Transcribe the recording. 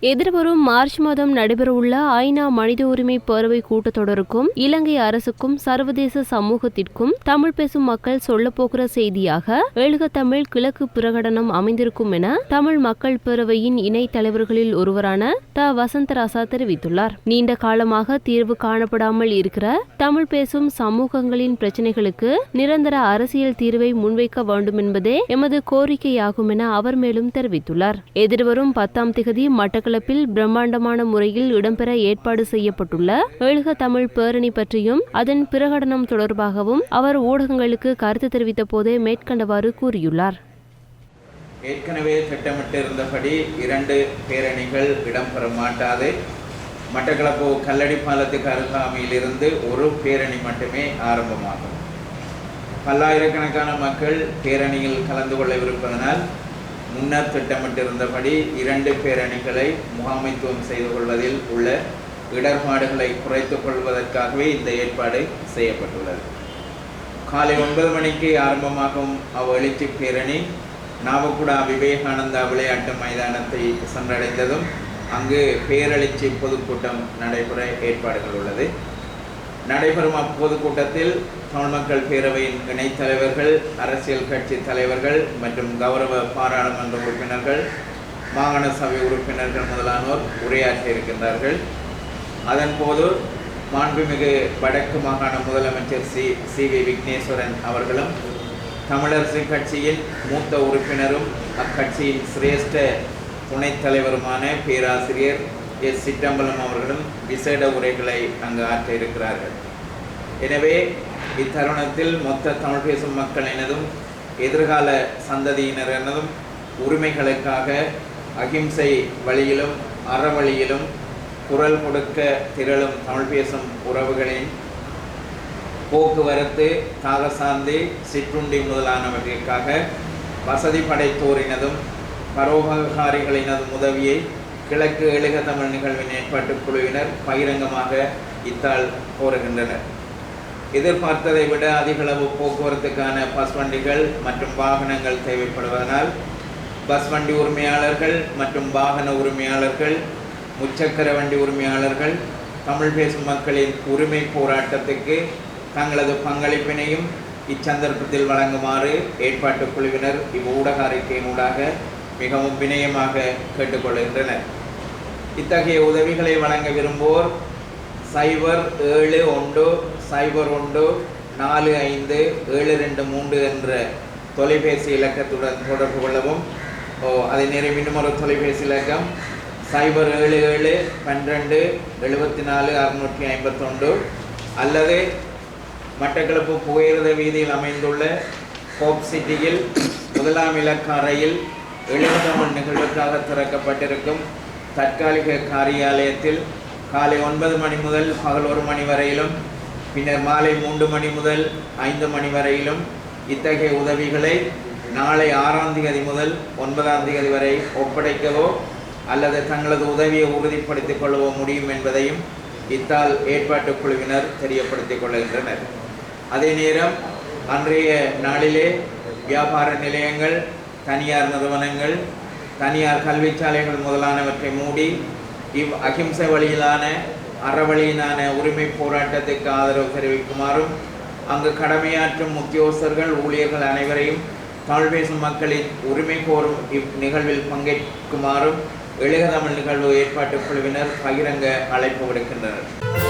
எதிர்வரும் மார்ச் மாதம் நடைபெறவுள்ள ஐநா மனித உரிமை பேரவை கூட்டத்தொடருக்கும் இலங்கை அரசுக்கும் சர்வதேச சமூகத்திற்கும் தமிழ் பேசும் மக்கள் சொல்லப்போகிற செய்தியாக எழுக தமிழ் கிழக்கு பிரகடனம் அமைந்திருக்கும் என தமிழ் மக்கள் பேரவையின் இணை தலைவர்களில் ஒருவரான த. வசந்தராசா தெரிவித்துள்ளார். நீண்ட காலமாக தீர்வு காணப்படாமல் இருக்கிற தமிழ் பேசும் சமூகங்களின் பிரச்சினைகளுக்கு நிரந்தர அரசியல் தீர்வை முன்வைக்க வேண்டும் என்பதே எமது கோரிக்கையாகும் என அவர் மேலும் தெரிவித்துள்ளார். எதிர்வரும் பத்தாம் திகதி மட்டக்களப்பில் பிரம்மாண்டமான முறையில் இடம்பெற ஏற்பாடு செய்யப்பட்டுள்ள எழுக தமிழ் பேரணி பற்றியும் அதன் பிரகடனம் தொடர்பாகவும் அவர் ஊடகங்களுக்கு கருத்து தெரிவித்த போதே மேற்கண்டவாறு கூறியுள்ளார். ஏற்கனவே திட்டமிட்டிருந்தபடி இரண்டு பேரணிகள் இடம்பெற மாட்டாது. மட்டக்களப்பு கல்லடி பாலத்துக்கு அருகாமையிலிருந்து ஒரு பேரணி மட்டுமே ஆரம்பமாகும். பல்லாயிரக்கணக்கான மக்கள் பேரணியில் கலந்து கொள்ளவிருப்பதனால் முன்னர் திட்டமிட்டிருந்தபடி இரண்டு பேரணிகளை முகாமைத்துவம் செய்து கொள்வதில் உள்ள இடர்பாடுகளை குறைத்துக் கொள்வதற்காகவே இந்த ஏற்பாடு செய்யப்பட்டுள்ளது. காலை ஒன்பது மணிக்கு ஆரம்பமாகும் அவ்வெழுச்சி பேரணி. நாவக்குடா விவேகானந்தா விளையாட்டு மைதானத்தை சென்றடைந்ததும் அங்கு பேரெழுச்சி பொதுக்கூட்டம் நடைபெற ஏற்பாடுகள் உள்ளது. நடைபெறும் அப்பொதுக்கூட்டத்தில் தமிழ் மக்கள் பேரவையின் இணைத் தலைவர்கள் அரசியல் கட்சி தலைவர்கள் மற்றும் கௌரவ பாராளுமன்ற உறுப்பினர்கள் மாகாண சபை உறுப்பினர்கள் முதலானோர் உரையாற்ற இருக்கின்றார்கள். அதன்போது மாண்புமிகு வடக்கு மாகாண முதலமைச்சர் சி சி வி விக்னேஸ்வரன் அவர்களும் தமிழரசு கட்சியின் மூத்த உறுப்பினரும் அக்கட்சியின் சிரேஷ்ட துணைத் தலைவருமான பேராசிரியர் எஸ். சிற்றம்பலம் அவர்களும் விசேட உரைகளை அங்கு ஆற்ற இருக்கிறார்கள். எனவே இத்தருணத்தில் மொத்த தமிழ் பேசும் மக்களினதும் எதிர்கால சந்ததியினரினதும் உரிமைகளுக்காக அகிம்சை வழியிலும் அறவழியிலும் குரல் கொடுக்க திரளும் தமிழ் பேசும் உறவுகளின் போக்குவரத்து தாகசாந்தி சிற்றுண்டி முதலானவர்களுக்காக வசதி படைத்தோரினதும் பரோபகாரிகளினதும் உதவியை கிழக்கு எழுக தமிழ் நிகழ்வின் ஏற்பாட்டுக் குழுவினர் பகிரங்கமாக இத்தால் கோருகின்றனர். எதிர்பார்த்ததை விட அதிகளவு போக்குவரத்துக்கான பஸ் வண்டிகள் மற்றும் வாகனங்கள் தேவைப்படுவதனால் பஸ் வண்டி உரிமையாளர்கள் மற்றும் வாகன உரிமையாளர்கள் முச்சக்கர வண்டி உரிமையாளர்கள் தமிழ் பேசும் மக்களின் உரிமை போராட்டத்துக்கு தங்களது பங்களிப்பினையும் இச்சந்தர்ப்பத்தில் வழங்குமாறு ஏற்பாட்டுக் குழுவினர் இவ்வூடக அறிக்கையினூடாக மிகவும் வினயமாக கேட்டுக்கொள்கின்றனர். இத்தகைய உதவிகளை வழங்க விரும்புவோர் சைபர் ஏழு ஒன்று சைபர் ஒன்று நாலு ஐந்து ஏழு ரெண்டு மூன்று என்ற தொலைபேசி இலக்கத்துடன் தொடர்பு கொள்ளவும். ஓ அதை நேரம் இன்னும் ஒரு தொலைபேசி இலக்கம். சைபர் ஏழு ஏழு பன்னிரெண்டு எழுபத்தி நாலு அறுநூற்றி ஐம்பத்தொன்று அல்லது மட்டக்களப்பு புகையிரத வீதியில் அமைந்துள்ள கோப் சிட்டியில் முதலாம் இலக்க அறையில் எழுபதாம் நிகழ்வுக்காக திறக்கப்பட்டிருக்கும் தற்காலிக காரியாலயத்தில் காலை ஒன்பது மணி முதல் பகல் ஒரு மணி வரையிலும் பின்னர் மாலை மூன்று மணி முதல் ஐந்து மணி வரையிலும் இத்தகைய உதவிகளை நாளை ஆறாம் தேதி முதல் ஒன்பதாம் தேதி வரை ஒப்படைக்கவோ அல்லது தங்களது உதவியை உறுதிப்படுத்திக் கொள்ளவோ முடியும் என்பதையும் இத்தால் ஏற்பாட்டு குழுவினர் தெரியப்படுத்திக் கொள்கின்றனர். அதே நேரம் அன்றைய நாளிலே வியாபார நிலையங்கள் தனியார் நிறுவனங்கள் தனியார் கல்விச்சாலைகள் முதலானவற்றை மூடி இவ் அகிம்சை வழியிலான அறவழியிலான உரிமை போராட்டத்துக்கு ஆதரவு தெரிவிக்குமாறும் அங்கு கடமையாற்றும் உத்தியோகஸ்தர்கள் ஊழியர்கள் அனைவரையும் தமிழ் பேசும் மக்களின் உரிமை கோரும் இவ் நிகழ்வில் பங்கேற்குமாறும் எழுக தமிழ் நிகழ்வு ஏற்பாட்டுக் குழுவினர் பகிரங்க அழைப்பு விடுக்கின்றனர்.